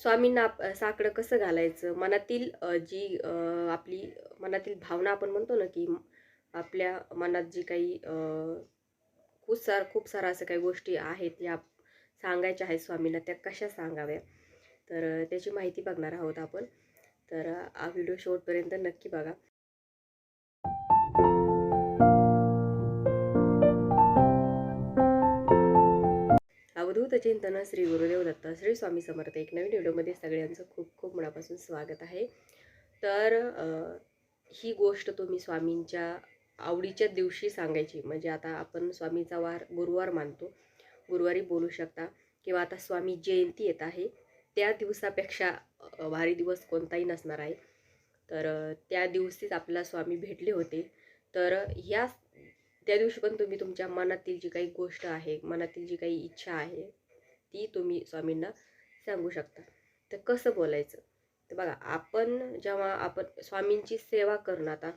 स्वामींना आप साकडं कसं घालायचं? मनातील जी आपली मनातील भावना आपण म्हणतो ना की आपल्या मनात जी काही खूप सार खूप सारं असं काही गोष्टी आहेत या सांगायच्या आहेत स्वामींना त्या कशा सांगाव्या? तर त्याची माहिती बघणार आहोत आपण. तर हा व्हिडिओ शेवटपर्यंत नक्की बघा. अवधूत चिंतन श्री गुरुदेव दत्त श्री स्वामी समर्थ. एक नवीन व्हिडिओमध्ये सगळ्यांचं खूप खूप मनापासून स्वागत आहे. तर ही गोष्ट तुम्ही स्वामींच्या आवडीच्या दिवशी सांगायची. म्हणजे आता आपण स्वामीचा वार गुरुवार मानतो. गुरुवारी बोलू शकता. किंवा आता स्वामी जयंती येत आहे. त्या दिवसापेक्षा भारी दिवस कोणताही नसणार आहे. तर त्या दिवशीच आपल्याला स्वामी भेटले होते. तर ह्या त्या दिवशी पण तुम्ही तुमच्या मनातील जी काही गोष्ट आहे मनातील जी काही इच्छा आहे ती तुम्ही स्वामींना सांगू शकता. तर कसं बोलायचं? तर बघा आपण जेव्हा आपण स्वामींची सेवा करणं आता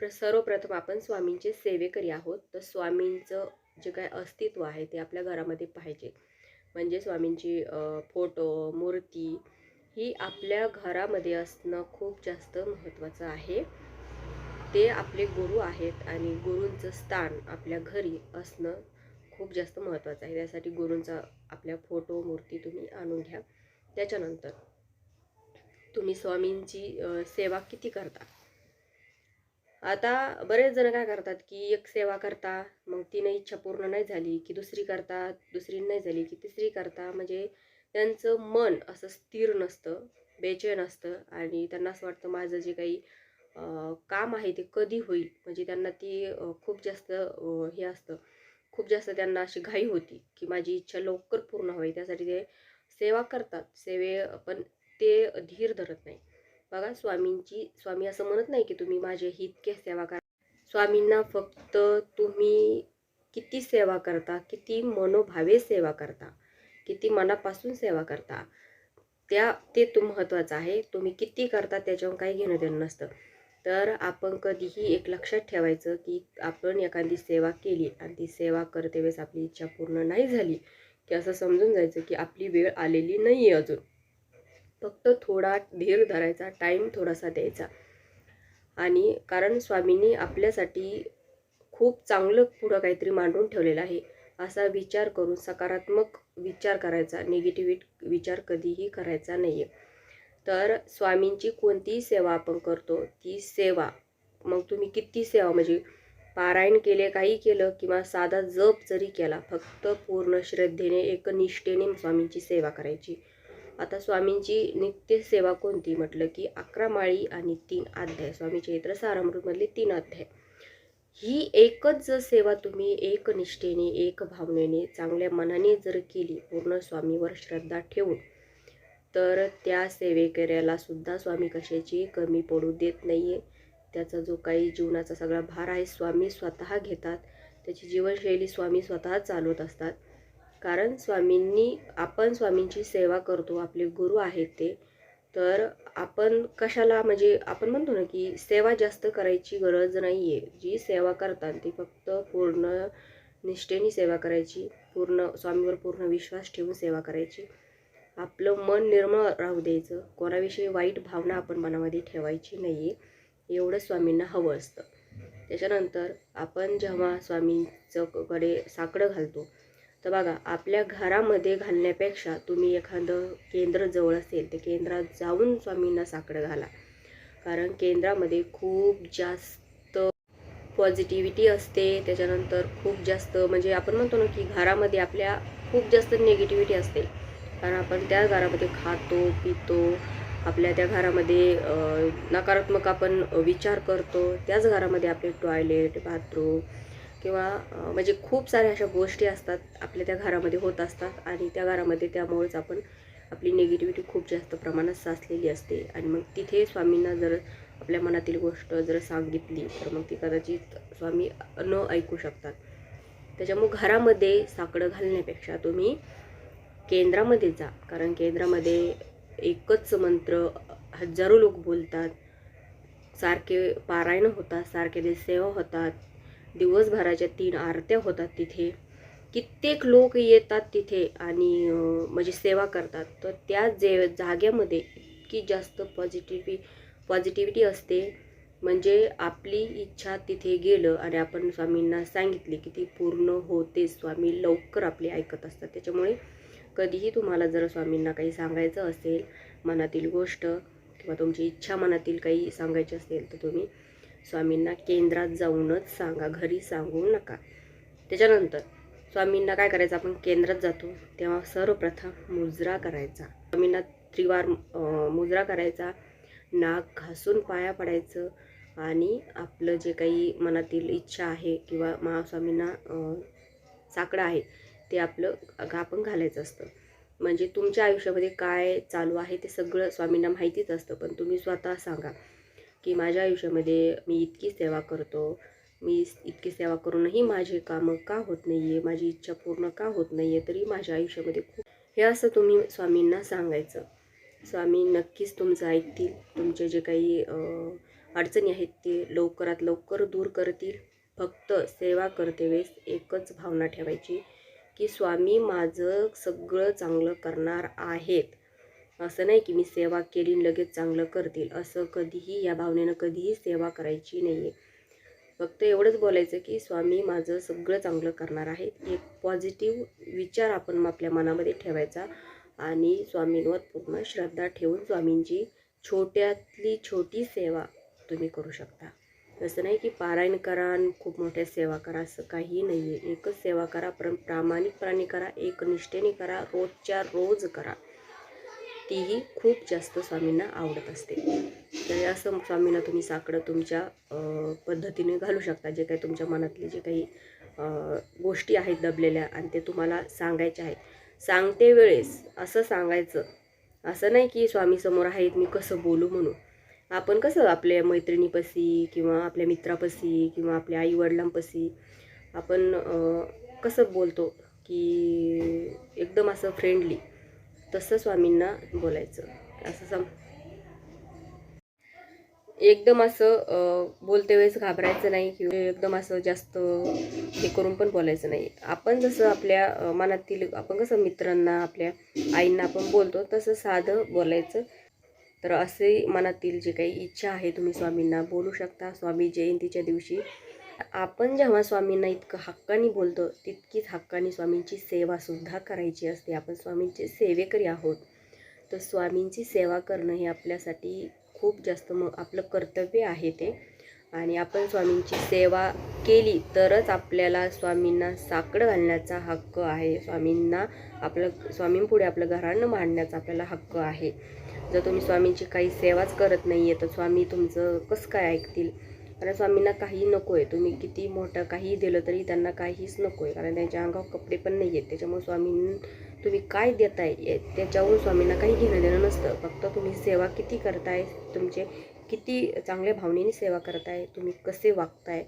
प्र सर्वप्रथम आपण स्वामींचे सेवेकरी आहोत. तर स्वामींचं जे काय अस्तित्व आहे ते आपल्या घरामध्ये पाहिजे. म्हणजे स्वामींची फोटो मूर्ती ही आपल्या घरामध्ये असणं खूप जास्त महत्त्वाचं आहे. ते आपले गुरु आहेत आणि गुरूंचं स्थान आपल्या घरी असणं खूप जास्त महत्त्वाचं आहे. त्यासाठी गुरूंचा आपल्या फोटो मूर्ती तुम्ही आणून घ्या. त्याच्यानंतर तुम्ही स्वामींची सेवा किती करता? आता बरेच जण काय करतात की एक सेवा करता मग ती नाही इच्छा पूर्ण नाही झाली की दुसरी करता दुसरी नाही झाली की तिसरी करता. म्हणजे त्यांचं मन असं स्थिर नसतं बेचैन असतं आणि त्यांना असं वाटतं माझं जे काही काम आहे ते कधी होईल? म्हणजे त्यांना ती खूप जास्त हे असतं. खूप जास्त त्यांना अशी घाई होती की माझी इच्छा लवकर पूर्ण व्हावी. त्यासाठी ते सेवा करतात. सेवे पण ते धीर धरत नाही. बघा स्वामींची स्वामी असं म्हणत नाही की तुम्ही माझे इतके सेवा करा. स्वामींना फक्त तुम्ही किती सेवा करता किती मनोभावे सेवा करता किती मनापासून सेवा करता त्या ते तुम महत्त्वाचं आहे. तुम्ही किती करता त्याच्यावर काही घेणं देणं नसतं. तर आपण कधीही एक लक्षात ठेवायचं की आपण एखादी सेवा केली आणि ती सेवा करते वेळेस आपली इच्छा पूर्ण नाही झाली की असं समजून जायचं की आपली वेळ आलेली नाही आहे अजून. फक्त थोडा धीर धरायचा टाईम थोडासा द्यायचा. आणि कारण स्वामींनी आपल्यासाठी खूप चांगलं पुढं काहीतरी मांडून ठेवलेलं आहे असा विचार करून सकारात्मक विचार करायचा निगेटिव्ह विचार कधीही करायचा नाही आहे तर स्वामींची कोणतीही सेवा आपण करतो ती सेवा. मग तुम्ही किती सेवा म्हणजे पारायण केले काही केलं किंवा साधा जप जरी केला फक्त पूर्ण श्रद्धेने एकनिष्ठेने स्वामींची सेवा करायची. आता स्वामींची नित्य सेवा कोणती? म्हटलं की अकरा माळी आणि तीन अध्याय. स्वामी चैत्र सारामृतमधले तीन अध्याय. ही एकच जर सेवा तुम्ही एकनिष्ठेने एक भावनेने चांगल्या मनाने जर केली पूर्ण स्वामीवर श्रद्धा ठेवून तर त्या सेवेकऱ्याला सुद्धा स्वामी कशाची कमी पडू देत नाही आहे त्याचा जो काही जीवनाचा सगळा भार आहे स्वामी स्वतः घेतात. त्याची जीवनशैली स्वामी स्वतः चालवत असतात. कारण स्वामींनी आपण स्वामींची सेवा करतो आपले गुरु आहेत ते. तर आपण कशाला म्हणजे आपण म्हणतो ना की सेवा जास्त करायची गरज नाही आहे जी सेवा करतात ती फक्त पूर्ण निष्ठेने सेवा करायची पूर्ण स्वामीवर पूर्ण विश्वास ठेवून सेवा करायची. आपलं मन निर्मळ राहू द्यायचं. कोणाविषयी वाईट भावना आपण मनामध्ये ठेवायची नाही आहे एवढं स्वामींना हवं असतं. त्याच्यानंतर आपण जेव्हा स्वामींचं कडे साकडं घालतो तर बघा आपल्या घरामध्ये घालण्यापेक्षा तुम्ही एखादं केंद्र जवळ असेल ते केंद्रात जाऊन स्वामींना साकडं घाला. कारण केंद्रामध्ये खूप जास्त पॉझिटिव्हिटी असते. त्याच्यानंतर खूप जास्त म्हणजे आपण म्हणतो ना की घरामध्ये आपल्या खूप जास्त निगेटिव्हिटी असते. कारण आपण त्या घरामध्ये खातो पितो आपल्या त्या घरामध्ये नकारात्मक आपण विचार करतो त्याच घरामध्ये आपले टॉयलेट बाथरूम किंवा म्हणजे खूप साऱ्या अशा गोष्टी असतात आपल्या त्या घरामध्ये होत असतात आणि त्या घरामध्ये त्यामुळेच आपण आपली निगेटिव्हिटी खूप जास्त प्रमाणात साचलेली असते. आणि मग तिथे स्वामींना जर आपल्या मनातील गोष्ट जर सांगितली तर मग ती कदाचित स्वामी न ऐकू शकतात. त्याच्यामुळे घरामध्ये साकडं घालण्यापेक्षा तुम्ही केंद्रामध्ये जा. कारण केंद्रामध्ये एकच मंत्र हजारो लोक बोलतात. सारखे पारायण होतात सारखे ते सेवा होतात. दिवसभराच्या तीन आरत्या होतात तिथे. कित्येक लोक येतात तिथे आणि म्हणजे सेवा करतात. तर त्या जे जाग्यामध्ये इतकी जास्त पॉझिटिव्ही पॉझिटिव्हिटी असते. म्हणजे आपली इच्छा तिथे गेलं आणि आपण स्वामींना सांगितली की ती पूर्ण होते. स्वामी लवकर आपली ऐकत असतात. त्याच्यामुळे कधीही तुम्हाला जर स्वामींना काही सांगायचं असेल मनातील गोष्ट किंवा तुमची इच्छा मनातील काही सांगायची असेल तर तुम्ही स्वामींना केंद्रात जाऊनच सांगा घरी सांगू नका. त्याच्यानंतर स्वामींना काय करायचं आपण केंद्रात जातो तेव्हा सर्वप्रथम मुजरा करायचा. स्वामींना त्रिवार मुजरा करायचा नाक घासून पाया पडायचं आणि आपलं जे काही मनातील इच्छा आहे किंवा महास्वामींना साकडं आहे ते आपलं आपण घालायचं असतं. म्हणजे तुमच्या आयुष्यामध्ये काय चालू आहे ते सगळं स्वामींना माहितीच असतं. पण तुम्ही स्वतः सांगा की माझ्या आयुष्यामध्ये मी इतकी सेवा करतो मी इतकी सेवा करूनही माझे कामं का होत नाही आहे माझी इच्छा पूर्ण का होत नाही आहे तरी माझ्या आयुष्यामध्ये खूप हे असं तुम्ही स्वामींना सांगायचं. स्वामी नक्कीच तुमचं ऐकतील तुमचे जे काही अडचणी आहेत ते लवकरात लवकर दूर करतील. फक्त सेवा करते वेळेस एकच भावना ठेवायची की स्वामी माझं सगळं चांगलं करणार आहेत. असं नाही की मी सेवा केली आणि लगेच चांगलं करतील. असं कधीही या भावनेनं कधीही सेवा करायची नाही आहे फक्त एवढंच बोलायचं की स्वामी माझं सगळं चांगलं करणार आहेत. एक पॉझिटिव्ह विचार आपण आपल्या मनामध्ये ठेवायचा आणि स्वामींवर पूर्ण श्रद्धा ठेवून स्वामींची छोट्यातली छोटी सेवा तुम्ही करू शकता. असं नाही की पारायण करा आणि खूप मोठ्या सेवा करा असं काही नाही आहे एकच सेवा करा पण प्रामाणिकपणे करा एक निष्ठेने करा रोजच्या रोज करा. तीही खूप जास्त स्वामींना आवडत असते. तर असं स्वामींना तुम्ही साकडं तुमच्या पद्धतीने घालू शकता. जे काही तुमच्या मनातले जे काही गोष्टी आहेत दबलेल्या आणि ते तुम्हाला सांगायच्या आहेत. सांगते वेळेस असं सांगायचं. असं नाही की स्वामी समोर आहेत मी कसं बोलू म्हणून. आपण कसं आपल्या मैत्रिणीपाशी किंवा आपल्या मित्रापाशी किंवा आपल्या आईवडिलांपाशी आपण अं, कसं बोलतो की एकदम असं फ्रेंडली तसं स्वामींना बोलायचं. असं सम एकदम असं अं, बोलते वेळेस घाबरायचं नाही किंवा एकदम असं जास्त हे करून पण बोलायचं नाही. आपण जसं आपल्या मनातील आपण कसं मित्रांना आपल्या आईंना आपण बोलतो तसं साधं बोलायचं. तर असे मनातील जे काही इच्छा आहे तुम्ही स्वामींना बोलू शकता. स्वामी जयंतीच्या दिवशी आपण जेव्हा स्वामींना इतकं हक्काने बोलतो तितकीच हक्काने स्वामींची सेवासुद्धा करायची असते. आपण स्वामींचे सेवेकरी आहोत. तर स्वामींची सेवा करणं हे आपल्यासाठी खूप जास्त मग आपलं कर्तव्य आहे ते. आणि आपण स्वामींची सेवा केली तरच आपल्याला स्वामींना साकडं घालण्याचा हक्क आहे. स्वामींना आपलं स्वामींपुढे आपलं घराणं मांडण्याचा आपल्याला हक्क आहे. जर तुम्ही स्वामींची काही सेवाच करत नाही आहे तर स्वामी तुमचं कसं काय ऐकतील? कारण स्वामींना काही नको आहे तुम्ही किती मोठं काही दिलं तरी त्यांना काहीच नको आहे कारण त्यांच्या अंगावर कपडे पण नाही आहेत त्याच्यामुळे स्वामीं तुम्ही काय देताय? त्याच्यावरून स्वामींना काही घेणं देणं नसतं. फक्त तुम्ही सेवा किती करताय? तुमचे किती चांगल्या भावनेने सेवा करताय? तुम्ही कसे वागताय?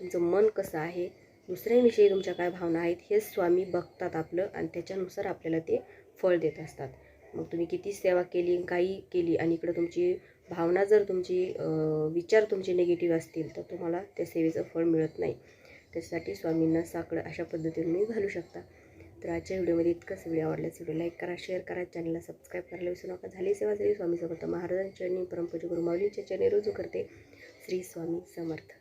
तुमचं मन कसं आहे? दुसऱ्यांविषयी तुमच्या काय भावना आहेत? हे स्वामी बघतात आपलं आणि त्याच्यानुसार आपल्याला ते फळ देत असतात. मग तुम्ही किती सेवा केली काही केली आणि इकडं तुमची भावना जर तुमची विचार तुमचे निगेटिव्ह असतील तर तुम्हाला त्या सेवेचं फळ मिळत नाही. त्यासाठी स्वामींना साकडं अशा पद्धतीने तुम्ही घालू शकता. तर आजच्या व्हिडिओमध्ये इतकंच. व्हिडिओ आवडल्यास व्हिडिओ लाईक करा शेअर करा चॅनलला सबस्क्राईब करायला विसरू नका. झाली सेवा झाली स्वामी समर्थ महाराजांच्या चरणी परमपूज्य गुरु चरणी रुजू करते. श्री स्वामी समर्थ.